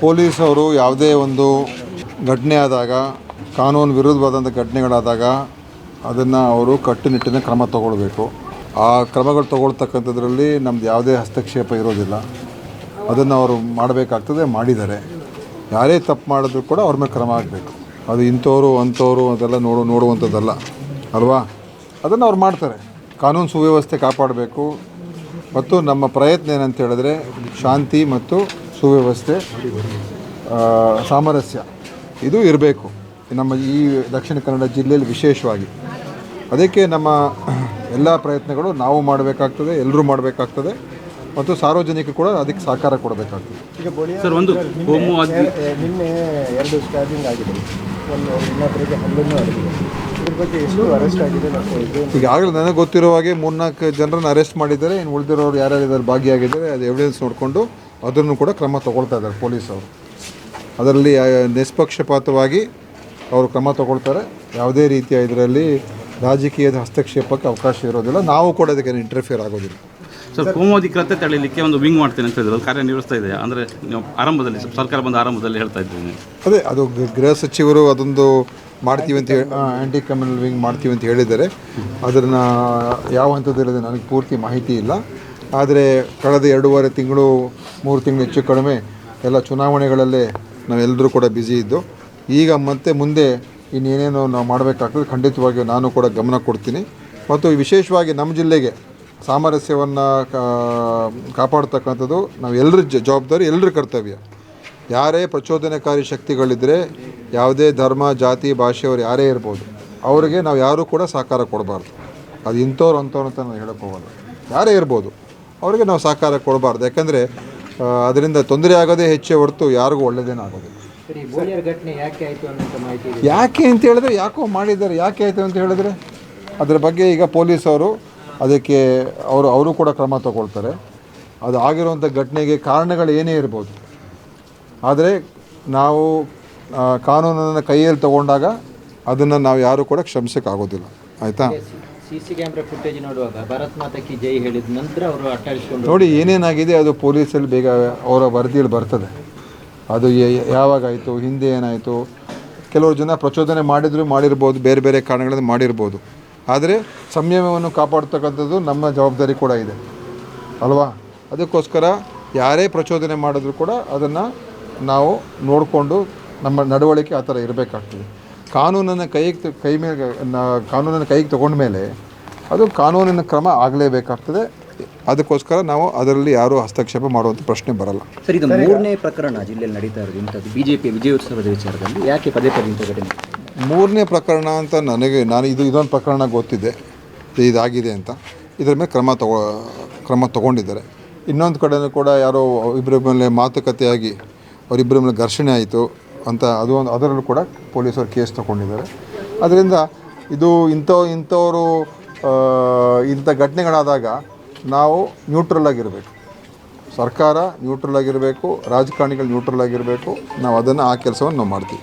ಪೊಲೀಸವರು ಯಾವುದೇ ಒಂದು ಘಟನೆ ಆದಾಗ, ಕಾನೂನು ವಿರುದ್ಧವಾದಂಥ ಘಟನೆಗಳಾದಾಗ ಅದನ್ನು ಅವರು ಕಟ್ಟುನಿಟ್ಟಿನ ಕ್ರಮ ತಗೊಳ್ಬೇಕು. ಆ ಕ್ರಮಗಳು ತಗೊಳ್ತಕ್ಕಂಥದ್ರಲ್ಲಿ ನಮ್ದು ಯಾವುದೇ ಹಸ್ತಕ್ಷೇಪ ಇರೋದಿಲ್ಲ. ಅದನ್ನು ಅವರು ಮಾಡಬೇಕಾಗ್ತದೆ, ಮಾಡಿದ್ದಾರೆ. ಯಾರೇ ತಪ್ಪು ಮಾಡಿದ್ರು ಕೂಡ ಅವ್ರ ಮೇಲೆ ಕ್ರಮ ಆಗಬೇಕು ಅದು ಇಂಥವ್ರು, ಅಂಥವ್ರು ಅದೆಲ್ಲ ನೋಡು, ನೋಡುವಂಥದ್ದಲ್ಲ, ಅಲ್ವಾ? ಅದನ್ನು ಅವ್ರು ಮಾಡ್ತಾರೆ. ಕಾನೂನು ಸುವ್ಯವಸ್ಥೆ ಕಾಪಾಡಬೇಕು. ಮತ್ತು ನಮ್ಮ ಪ್ರಯತ್ನ ಏನಂತ ಹೇಳಿದ್ರೆ, ಶಾಂತಿ ಮತ್ತು ಸುವ್ಯವಸ್ಥೆ ಆ, ಸಾಮರಸ್ಯ. ಇದು ಇರಬೇಕು. ನಮ್ಮ ಈ ದಕ್ಷಿಣ ಕನ್ನಡ ಜಿಲ್ಲೆಯಲ್ಲಿ ವಿಶೇಷವಾಗಿ. ಅದಕ್ಕೆ ನಮ್ಮ ಎಲ್ಲ ಪ್ರಯತ್ನಗಳು ನಾವು ಮಾಡಬೇಕಾಗ್ತದೆ ಎಲ್ಲರೂ ಮಾಡಬೇಕಾಗ್ತದೆ ಮತ್ತು ಸಾರ್ವಜನಿಕ ಕೂಡ ಅದಕ್ಕೆ ಸಹಕಾರ ಕೊಡಬೇಕಾಗ್ತದೆ. ಸರ್ ಒಂದು ನಿನ್ನೆ ಎರಡು ಸ್ಟ್ಯಾಬಿಂಗ್ ಆಗಿದೆ. ಒಂದು ಇನ್ನೊಬ್ಬರಿಗೆ ಹಲ್ಲನ್ನು ಆಗಿದೆ ಇದ್ರ ಬಗ್ಗೆ ಎಷ್ಟು ಅರೆಸ್ಟ್ ಆಗಿದೆ ಈಗಾಗಲೇ ನನಗೆ ಗೊತ್ತಿರೋ ಹಾಗೆ ಮೂರ್ನಾಲ್ಕು ಜನರನ್ನು ಅರೆಸ್ಟ್ ಮಾಡಿದ್ದಾರೆ. ಇನ್ನು ಉಳಿದಿರೋರು ಯಾರ್ಯಾರು ಇದರಲ್ಲಿ ಭಾಗಿಯಾಗಿದ್ದಾರೆ. ಅದು ಎವಿಡೆನ್ಸ್ ನೋಡಿಕೊಂಡು ಅದನ್ನು ಕೂಡ ಕ್ರಮ ತಗೊಳ್ತಾ ಇದ್ದಾರೆ ಪೊಲೀಸವರು ಅದರಲ್ಲಿ ನಿಷ್ಪಕ್ಷಪಾತವಾಗಿ ಅವರು ಕ್ರಮ ತಗೊಳ್ತಾರೆ. ಯಾವುದೇ ರೀತಿಯ ಇದರಲ್ಲಿ ರಾಜಕೀಯದ ಹಸ್ತಕ್ಷೇಪಕ್ಕೆ ಅವಕಾಶ ಇರೋದಿಲ್ಲ. ನಾವು ಕೂಡ ಅದಕ್ಕೆ ಇಂಟರ್ಫಿಯರ್ ಆಗೋದಿಲ್ಲ. ಸರ್ ಕೋಮೋದಿ ಕೃತ್ಯ ತಡೆಯಲಿಕ್ಕೆ ಒಂದು ವಿಂಗ್ ಮಾಡ್ತೇನೆ ಅಂತ ಹೇಳಿದ್ರು ಕಾರ್ಯನಿರ್ವಹಿಸ್ತಾ ಇದೆ ಅಂದರೆ ನೀವು ಆರಂಭದಲ್ಲಿ ಸರ್ಕಾರ ಬಂದ ಆರಂಭದಲ್ಲಿ ಹೇಳ್ತಾ ಇದ್ದೀನಿ. ಅದೇ ಅದು ಗೃಹ ಸಚಿವರು ಅದೊಂದು ಮಾಡ್ತೀವಿ ಅಂತ ಹೇಳಿ ಆ್ಯಂಟಿ ಕಮ್ಯುನಲ್ ವಿಂಗ್ ಮಾಡ್ತೀವಿ ಅಂತ ಹೇಳಿದ್ದಾರೆ. ಅದನ್ನು ಯಾವ ಹಂತದಲ್ಲಿದೆ ನನಗೆ ಪೂರ್ತಿ ಮಾಹಿತಿ ಇಲ್ಲ. ಆದರೆ ಕಳೆದ ಎರಡೂವರೆ ತಿಂಗಳು, ಮೂರು ತಿಂಗಳು ಹೆಚ್ಚು ಕಡಿಮೆ ಎಲ್ಲ ಚುನಾವಣೆಗಳಲ್ಲೇ ನಾವೆಲ್ಲರೂ ಕೂಡ ಬ್ಯುಸಿ ಇದ್ದು, ಈಗ ಮತ್ತೆ ಮುಂದೆ ಇನ್ನೇನೇನು ನಾವು ಮಾಡಬೇಕಾಗ್ತದೆ, ಖಂಡಿತವಾಗಿಯೂ ನಾನು ಕೂಡ ಗಮನ ಕೊಡ್ತೀನಿ. ಮತ್ತು ವಿಶೇಷವಾಗಿ ನಮ್ಮ ಜಿಲ್ಲೆಗೆ ಸಾಮರಸ್ಯವನ್ನು ಕಾಪಾಡ್ತಕ್ಕಂಥದ್ದು ನಾವು ಎಲ್ಲರ ಜವಾಬ್ದಾರಿ ಎಲ್ಲರ ಕರ್ತವ್ಯ. ಯಾರೇ ಪ್ರಚೋದನಕಾರಿ ಶಕ್ತಿಗಳಿದ್ದರೆ ಯಾವುದೇ ಧರ್ಮ, ಜಾತಿ, ಭಾಷೆಯವರು ಯಾರೇ ಇರ್ಬೋದು, ಅವರಿಗೆ ನಾವು ಯಾರೂ ಕೂಡ ಸಹಕಾರ ಕೊಡಬಾರ್ದು. ಅದು ಇಂಥವ್ರು ಅಂತ ನಾನು ಹೇಳಕ್ಕೆ ಹೋಗಲ್ಲ. ಯಾರೇ ಇರ್ಬೋದು. ಅವರಿಗೆ ನಾವು ಸಹಕಾರ ಕೊಡಬಾರ್ದು. ಯಾಕಂದರೆ ಅದರಿಂದ ತೊಂದರೆ ಆಗೋದೇ ಹೆಚ್ಚೇ ಹೊರತು ಯಾರಿಗೂ ಒಳ್ಳೆಯದೇನೂ ಆಗೋದಿಲ್ಲ. ಸರಿ ಬೋಳಿಯರ್ ಘಟನೆ ಯಾಕೆ ಅಂತ ಹೇಳಿದ್ರೆ ಯಾಕೋ ಮಾಡಿದ್ದಾರೆ. ಯಾಕೆ ಆಯಿತು ಅಂತ ಹೇಳಿದ್ರೆ ಅದರ ಬಗ್ಗೆ ಈಗ ಪೊಲೀಸವರು ಅದಕ್ಕೆ ಅವರು ಅವರು ಕೂಡ ಕ್ರಮ ತಗೊಳ್ತಾರೆ. ಅದು ಆಗಿರುವಂಥ ಘಟನೆಗೆ ಕಾರಣಗಳು ಏನೇ ಇರ್ಬೋದು. ಆದರೆ ನಾವು ಕಾನೂನನ್ನು ಕೈಯಲ್ಲಿ ತಗೊಂಡಾಗ ಅದನ್ನು ನಾವು ಯಾರೂ ಕೂಡ ಕ್ಷಮಿಸೋಕ್ಕಾಗೋದಿಲ್ಲ. ಆಯಿತಾ? ಸಿ ಸಿ ಕ್ಯಾಮ್ರಾ ಫುಟೇಜ್ ನೋಡುವಾಗ ಭಾರತ್ ಮಾತಕ್ಕೆ ಜೈ ಹೇಳಿದ ನಂತರ ಅವರು ಅಟ್ಟಾಡಿಸ್ಕೊಂಡು ನೋಡಿ, ಏನೇನಾಗಿದೆ ಅದು ಪೊಲೀಸಲ್ಲಿ ಬೇಗ ಅವರ ವರದಿಯಲ್ಲಿ ಬರ್ತದೆ. ಅದು ಯಾವಾಗಾಯಿತು ಹಿಂದೆ ಏನಾಯಿತು? ಕೆಲವರು ಜನ ಪ್ರಚೋದನೆ ಮಾಡಿದ್ರು, ಮಾಡಿರ್ಬೋದು, ಬೇರೆ ಬೇರೆ ಕಾರಣಗಳಿಂದ ಮಾಡಿರ್ಬೋದು. ಆದರೆ ಸಂಯಮವನ್ನು ಕಾಪಾಡ್ತಕ್ಕಂಥದ್ದು ನಮ್ಮ ಜವಾಬ್ದಾರಿ ಕೂಡ ಇದೆ. ಅಲ್ವಾ? ಅದಕ್ಕೋಸ್ಕರ ಯಾರೇ ಪ್ರಚೋದನೆ ಮಾಡಿದ್ರು ಕೂಡ ಅದನ್ನು ನಾವು ನೋಡಿಕೊಂಡು ನಮ್ಮ ನಡವಳಿಕೆ ಆ ಥರ ಇರಬೇಕಾಗ್ತದೆ. ಕಾನೂನನ್ನು ಕೈಗೆ ತ- ಕೈ ಮೇಲೆ ಕಾನೂನನ್ನು ಕೈಗೆ ತಗೊಂಡ ಮೇಲೆ ಅದು ಕಾನೂನಿನ ಕ್ರಮ ಆಗಲೇಬೇಕಾಗ್ತದೆ. ಅದಕ್ಕೋಸ್ಕರ ನಾವು ಅದರಲ್ಲಿ ಯಾರೂ ಹಸ್ತಕ್ಷೇಪ ಮಾಡುವಂಥ ಪ್ರಶ್ನೆ ಬರಲ್ಲ. ಸರ್ ಇದು ಮೂರನೇ ಪ್ರಕರಣ ಜಿಲ್ಲೆಯಲ್ಲಿ ನಡೀತಾ ಇರೋದು. ಇಂಥದ್ದು ಬಿಜೆಪಿ ವಿಜಯೋತ್ಸವದ ವಿಚಾರದಲ್ಲಿ ಯಾಕೆ ಪದೇ ಪದೇ ಇಂಥ ಘಟನೆ? ಮೂರನೇ ಪ್ರಕರಣ ಅಂತ ನನಗೆ ನಾನು ಇದು ಇದೊಂದು ಪ್ರಕರಣ ಗೊತ್ತಿದೆ. ಇದಾಗಿದೆ ಅಂತ. ಇದರ ಮೇಲೆ ಕ್ರಮ ತಗೋ ಕ್ರಮ ತಗೊಂಡಿದ್ದಾರೆ. ಇನ್ನೊಂದು ಕಡೆನೂ ಕೂಡ ಯಾರೋ ಇಬ್ಬರ ಮೇಲೆ ಮಾತುಕತೆಯಾಗಿ ಅವರಿಬ್ಬರ ಮೇಲೆ ಘರ್ಷಣೆ ಆಯಿತು. ಅಂತ ಅದು ಒಂದು ಅದರಲ್ಲೂ ಕೂಡ ಪೊಲೀಸರು ಕೇಸ್ ತಗೊಂಡಿದ್ದಾರೆ. ಅದರಿಂದ ಇದು ಇಂಥವ್ ಇಂಥವರು ಇಂಥ ಘಟನೆಗಳಾದಾಗ ನಾವು ನ್ಯೂಟ್ರಲ್ ಆಗಿರಬೇಕು. ಸರ್ಕಾರ ನ್ಯೂಟ್ರಲ್ ಆಗಿರಬೇಕು, ರಾಜಕಾರಣಿಗಳು ನ್ಯೂಟ್ರಲ್ ಆಗಿರಬೇಕು. ನಾವು ಅದನ್ನು ಆ ಕೆಲಸವನ್ನು ನಾವು ಮಾಡ್ತೀವಿ.